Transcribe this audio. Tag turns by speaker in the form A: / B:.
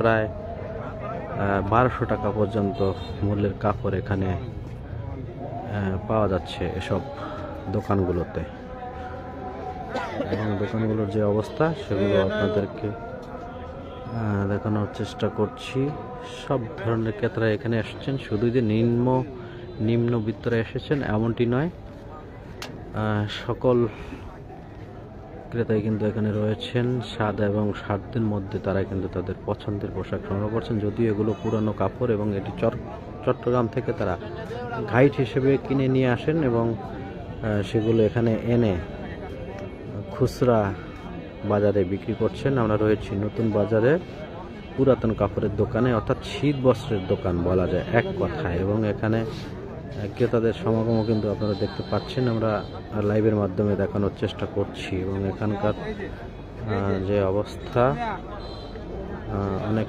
A: প্রায় বারোশো টাকা পর্যন্ত মূল্যের কাপড় এখানে পাওয়া যাচ্ছে এসব দোকানগুলোতে। এবং দোকানগুলোর যে অবস্থা, সেগুলো আপনাদেরকে দেখানোর চেষ্টা করছি। সব ধরনের ক্রেতারা এখানে এসেছেন শুধু যে নিম্ন, নিম্নবিত্তরা এসেছেন, এমনটি নয়। সকল ক্রেতাই কিন্তু এখানে রয়েছেন। সাদা এবং সাধ্যের মধ্যে তারা কিন্তু তাদের পছন্দের পোশাক সংগ্রহ করছেন। যদিও এগুলো পুরানো কাপড় এবং এটি চট্টগ্রাম থেকে তারা গাইড হিসেবে কিনে নিয়ে আসেন এবং সেগুলো এখানে এনে খুচরা বাজারে বিক্রি করছেন। আমরা রয়েছি নতুন বাজারে পুরাতন কাপড়ের দোকানে, অর্থাৎ শীত বস্ত্রের দোকান বলা যায় এক কথায়। এবং এখানে ক্রেতাদের সমাগমও কিন্তু আপনারা দেখতে পাচ্ছেন। আমরা লাইভের মাধ্যমে দেখানোর চেষ্টা করছি এবং এখানকার যে অবস্থা অনেক